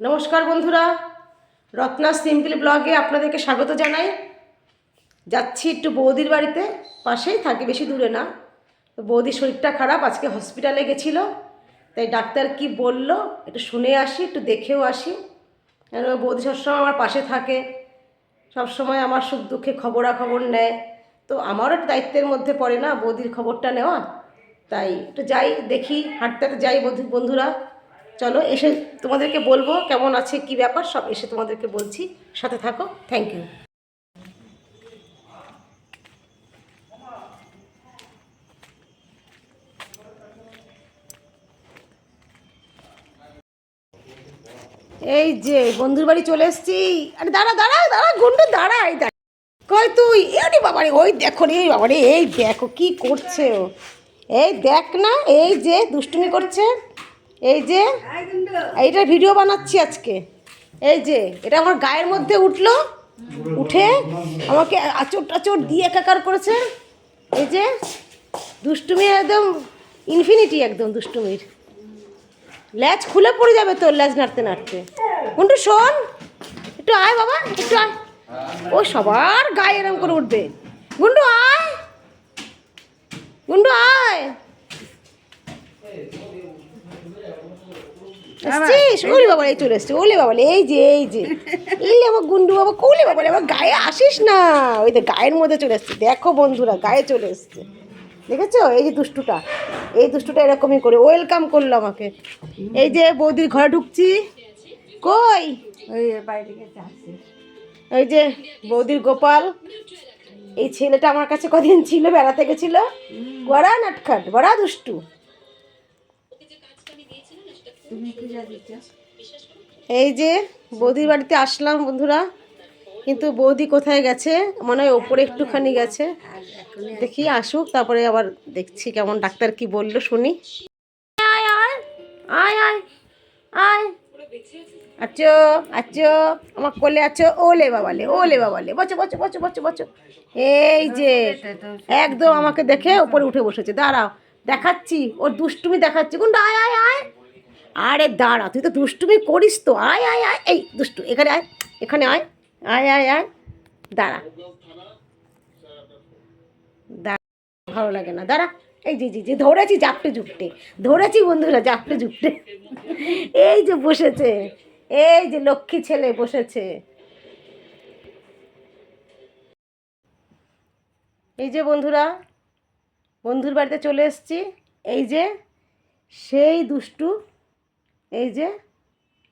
নমস্কার বন্ধুরা রত্না সিম্পল ব্লগে আপনাদেরকে স্বাগত জানাই। যাচ্ছি একটু বৌদির বাড়িতে, পাশেই থাকে, বেশি দূরে না। তো বৌদির শরীরটা খারাপ, আজকে হসপিটালে গেছিল। তাই ডাক্তার কি বলল, একটু শুনে আসি, একটু দেখেও আসি। কেন বৌদি সবসময় আমার পাশে থাকে, সবসময় আমার সুখ দুঃখে খবরাখবর নেয়। তো আমারও দায়িত্বের মধ্যে পড়ে না বৌদির খবরটা নেওয়া। তাই একটু যাই, দেখি, হাঁটতে যাই বন্ধু বন্ধুরা। চলো এসে তোমাদেরকে বলব কেমন আছে, কি ব্যাপার, সব এসে তোমাদেরকে বলছি। সাথে থাকো থ্যাংক ইউ এই যে, বন্ধুর বাড়ি চলে এসেছি। আরে দাঁড়া দাঁড়া দাঁড়া, গুন্ডু, দাঁড়া, এই দেখ। কই তুই? এরে বাবারে, ওই দেখো রে বাবারে, এই দেখো কি করছে ও। এই দেখ না, এই যে, দুষ্টুমি করছে। এই যে, এইটা ভিডিও বানাচ্ছি আজকে। এই যে, এটা আমার গায়ের মধ্যে উঠল। উঠে আমাকে আচর টাচর দিয়ে একাকার করেছে। এই যে, দুষ্টুমি একদম ইনফিনিটি একদম দুষ্টুমির। ল্যাচ খুলে পড়ে যাবে তোর ল্যাচ নাড়তে নাড়তে। কোনটু শোন। একটু আয় বাবা, একটু আয়। ও সবার গায়ে এরম করে উঠবে। গুন্ডু আয় গুন্ডু আয় ওলে বাবা এই চলে এসছে ওলে বাবা এই যে এই যে। এই আমার গুন্ডু বাবা কোলে বাবা আমার গায়ে আসিস না। ওই তো গায়ের মধ্যে চলে এসছে। দেখো বন্ধুরা গায়ে চলে এসছে। দেখেছ? এই যে দুষ্টুটা। এই দুষ্টুটা এরকমই করে। ওয়েলকাম করল আমাকে। এই যে বৌদির ঘরে ঢুকছি। কই? ওই যে বৌদির গোপাল। এই ছেলেটা আমার কাছে কদিন ছিল বেড়াতে গেছিল। বড়া নাটখাট বড়া দুষ্টু। এই যে বৌদির বাড়িতে আসলাম বন্ধুরা, কিন্তু বৌদি কোথায় গেছে? মনে হয় ওপরে একটুখানি গেছে। দেখি আসুক, তারপরে আবার দেখছি কেমন ডাক্তার কি বলল, শুনি। আয় আয় আয় আয় আয়। আচ্ছো আচ্ছো, আমার কোলে আছো ওলে বাবালে ওলে বাবালে বচো বচো বচো বচো বচো এই যে, একদম আমাকে দেখে উপরে উঠে বসেছে, দাঁড়াও, দেখাচ্ছি, ওর দুষ্টুমি দেখাচ্ছি। কোনটা আয় আয় আয়। আরে দাঁড়া, তুই তো দুষ্টুমি করিস তো। আয় আয় আয়। এই, দুষ্টু, এখানে আয় এখানে আয়। আয় আয় আয়। দাঁড়া। দাঁড়া, ভালো লাগে না। দাঁড়া। এই যে জি যে, ধরেছি জাপটে জুপটে। ধরেছি বন্ধুরা, জাপটে জুপটে। এই যে বসেছে। এই যে লক্ষ্মী ছেলে বসেছে। এই যে বন্ধুরা, বন্ধুর বাড়িতে চলে এসেছি। এই যে সেই দুষ্টু এই যে,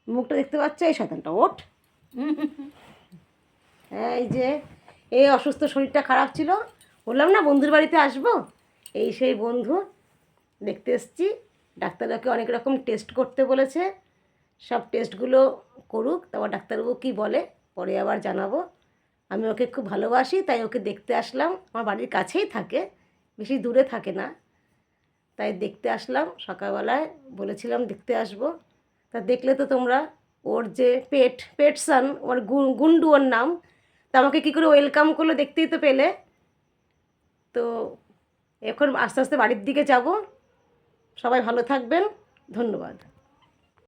মুখটা দেখতে পাচ্ছ? এই শতানটা ওঠ। এই যে, এই অসুস্থ শরীরটা খারাপ ছিল। বললাম, না, বন্ধুর বাড়িতে আসব? এই সেই বন্ধু দেখতে এসেছি। ডাক্তারবাবুকে অনেক রকম টেস্ট করতে বলেছে। সব টেস্টগুলো করুক, তারপর ডাক্তারবাবু কী বলে, পরে আবার জানাব। আমি ওকে খুব ভালোবাসি, তাই ওকে দেখতে আসলাম। আমার বাড়ির কাছেই থাকে, বেশি দূরে থাকে না। তাই দেখতে আসলাম সকালবেলায়। বলেছিলাম, দেখতে আসব। তা দেখলে তো তোমরা ওর যে পেট পেটসান ওর গুন্ডু ওর নাম, তা আমাকে কী করে ওয়েলকাম করল দেখতেই তো পেলে। তো এখন আস্তে আস্তে বাড়ির দিকে যাব। সবাই ভালো থাকবেন। ধন্যবাদ।